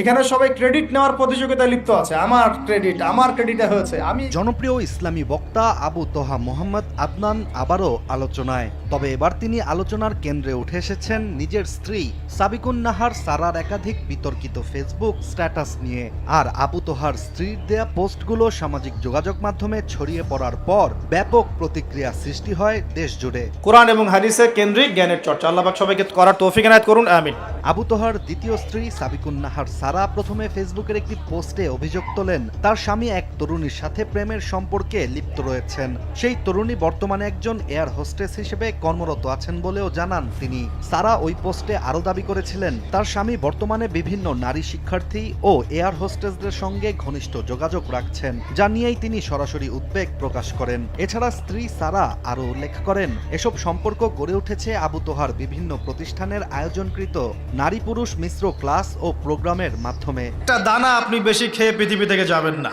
এখানে সবাই ক্রেডিট নেওয়ার প্রতিযোগিতায় লিপ্ত আছে। আমার ক্রেডিট আমার ক্রেডিটে হয়েছে। আমি জনপ্রিয় ইসলামী বক্তা আবু তোহা মোহাম্মদ আদনান আবারও আলোচনায়। তবে এবার তিনি আলোচনার কেন্দ্রে উঠে এসেছেন নিজের স্ত্রী সাবিকুন নাহার সারার একাধিক বিতর্কিত ফেসবুক স্ট্যাটাস নিয়ে। আর আবু তোহার স্ত্রীর দেয়া পোস্টগুলো সামাজিক যোগাযোগ মাধ্যমে ছড়িয়ে পড়ার পর ব্যাপক প্রতিক্রিয়া সৃষ্টি হয় দেশ জুড়ে কোরআন এবং হাদিসের কেন্দ্রিক জ্ঞানের চর্চা। আল্লাহ সবাইকে করার তৌফিক এনায়েত করুন আমিন। আবু তোহার দ্বিতীয় স্ত্রী সাবিকুন নাহার সারা প্রথমে ফেসবুকের একটি পোস্টে অভিযোগ তোলেন, তার স্বামী এক তরুণীর সাথে প্রেমের সম্পর্কে লিপ্ত রয়েছেন। সেই তরুণী বর্তমানে একজন এয়ার হোস্টেস হিসেবে কর্মরত আছেন বলেও জানান তিনি। সারা ওই পোস্টে আরও দাবি করেছিলেন, তার স্বামী বর্তমানে বিভিন্ন নারী শিক্ষার্থী ও এয়ার হোস্টেসদের সঙ্গে ঘনিষ্ঠ যোগাযোগ রাখছেন, যা নিয়েই তিনি সরাসরি উদ্বেগ প্রকাশ করেন। এছাড়া স্ত্রী সারা আরও উল্লেখ করেন, এসব সম্পর্ক গড়ে উঠেছে আবু তোহার বিভিন্ন প্রতিষ্ঠানের আয়োজনকৃত নারী পুরুষ মিশ্র ক্লাস ও প্রোগ্রামের মাধ্যমে। একটা দানা আপনি বেশি খেয়ে পৃথিবী থেকে যাবেন না।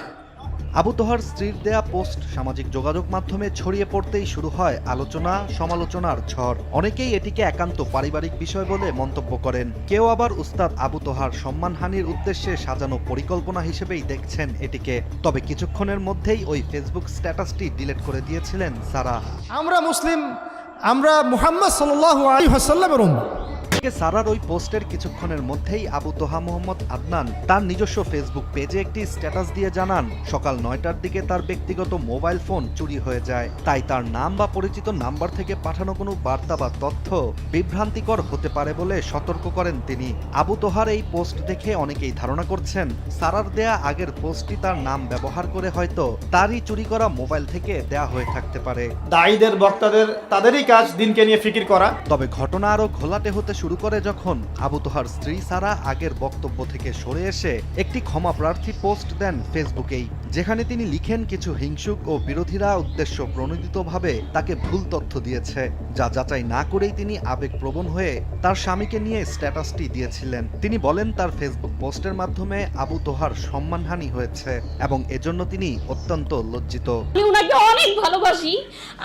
আবু তোহার স্ত্রীর দেয়া পোস্ট সামাজিক যোগাযোগ মাধ্যমে ছড়িয়ে পড়তেই শুরু হয় আলোচনা সমালোচনার ঝড়। অনেকেই এটিকে একান্ত পারিবারিক বিষয় বলে মন্তব্য করেন। কেউ আবার উস্তাদ আবু তোহার সম্মানহানির উদ্দেশ্যে সাজানো পরিকল্পনা হিসেবেই দেখছেন এটিকে। তবে কিছুক্ষণের মধ্যেই ওই ফেসবুক স্ট্যাটাসটি ডিলিট করে দিয়েছিলেন সারা। আমরা মুসলিম আমরা মুহাম্মদ সাল্লাল্লাহু আলাইহি ওয়াসাল্লামের এদিকে সারার ওই পোস্টের কিছুক্ষণের মধ্যেই আবু তোহা মোহাম্মদ আদনান তার নিজস্ব ফেসবুক পেজে একটি স্ট্যাটাস দিয়ে জানান সকাল নয়টার দিকে তার ব্যক্তিগত মোবাইল ফোন চুরি হয়ে যায়। তাই তার নাম বা পরিচিত নাম্বার থেকে পাঠানো কোনো বার্তা বা তথ্য বিভ্রান্তিকর হতে পারে বলে সতর্ক করেন তিনি। আবু তোহার এই পোস্ট দেখে অনেকেই ধারণা করছেন সারার দেয়া আগের পোস্টটি তার নাম ব্যবহার করে হয়তো তারই চুরি করা মোবাইল থেকে দেয়া হয়ে থাকতে পারে। দায়ীদের বক্তাদের তাদেরই কাজ দিনকে নিয়ে ফিকির করা। তবে ঘটনা আরও ঘোলাটে হতে শুরু করে যখন আবু তোহার স্ত্রী সারা আগের বক্তব্য থেকে সরে এসে একটি ক্ষমা প্রার্থী পোস্ট দেন ফেসবুকেই। যেখানে তিনি লিখেন কিছু হিংসুক ও বিরোধীরা উদ্দেশ্য প্রণোদিতভাবে তাকে ভুল তথ্য দিয়েছে যা যাচাই না করেই তিনি আবেগপ্রবণ হয়ে তার স্বামীকে নিয়ে স্ট্যাটাসটি দিয়েছিলেন। তিনি বলেন তার ফেসবুক পোস্টের মাধ্যমে আবু তোহার সম্মানহানি হয়েছে এবং এজন্য তিনি অত্যন্ত লজ্জিত। আমি ওনাকে অনেক ভালোবাসি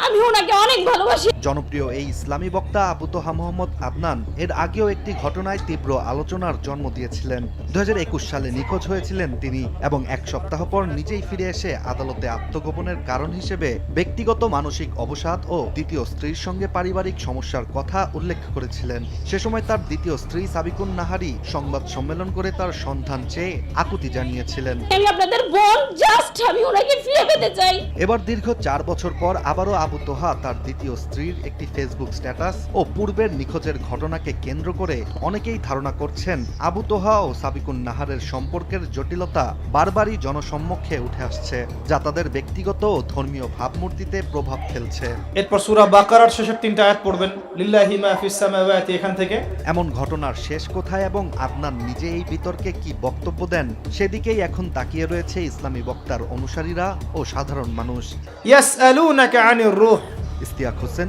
আমি ওনাকে অনেক ভালোবাসি। জনপ্রিয় এই ইসলামী বক্তা আবু তোহা মোহাম্মদ আদনান এর আগেও একটি ঘটনায় তীব্র আলোচনার জন্ম দিয়েছিলেন। দু হাজার একুশ সালে নিখোঁজ হয়েছিলেন তিনি এবং এক সপ্তাহ পর নিজেই ফিরে এসে আদালতে আত্মগোপনের কারণ হিসেবে ব্যক্তিগত মানসিক অবসাদ ও দ্বিতীয় স্ত্রীর সঙ্গে পারিবারিক সমস্যার কথা উল্লেখ করেছিলেন। সে সময় তার দ্বিতীয় স্ত্রী সাবিকুন নাহারি সংবাদ সম্মেলন করে তার সন্ধান চেয়ে আকুতি জানিয়েছিলেন। আমি আপনাদের বোন জাস্ট আমি ওনাকে ফিরে পেতে চাই। এবার দীর্ঘ চার বছর পর আবারও আবু তোহা তার দ্বিতীয় স্ত্রীর একটি ফেসবুক স্ট্যাটাস ও পূর্বের নিখোঁজের ঘটনাকে কেন্দ্র করে অনেকেই ধারণা করছেন আবু তোহা ও সাবিকুন নাহারের সম্পর্কের জটিলতা বারবারই জনসম্মুখে উঠে আসছে যা তাদের ব্যক্তিগত ও ধর্মীয় ভাবমূর্তিতে প্রভাব ফেলছে। এরপর সূরা বাকারার শেষের তিনটা আয়াত পড়বেন লিল্লাহি মা ফিস সামাওয়াতি এখান থেকে। এমন ঘটনার শেষ কোথায় এবং আদনান নিজে এই বিতর্কে কি বক্তব্য দেন সেদিকেই এখন তাকিয়ে রয়েছে ইসলামী বক্তার অনুসারীরা ও সাধারণ মানুষ। ইয়াসআলুনাকা আনির রূহ। ইস্তিয়াক হোসেন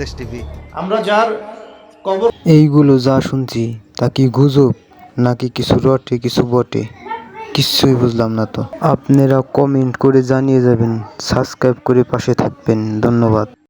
দেশ টিভি। আমরা যার কবর এইগুলো যা শুনছি তা কি গুজব নাকি কিছু রটে কিছু বটে? কিচ্ছুই বুঝলাম না তো। আপনারা কমেন্ট করে জানিয়ে যাবেন সাবস্ক্রাইব করে পাশে থাকবেন। ধন্যবাদ।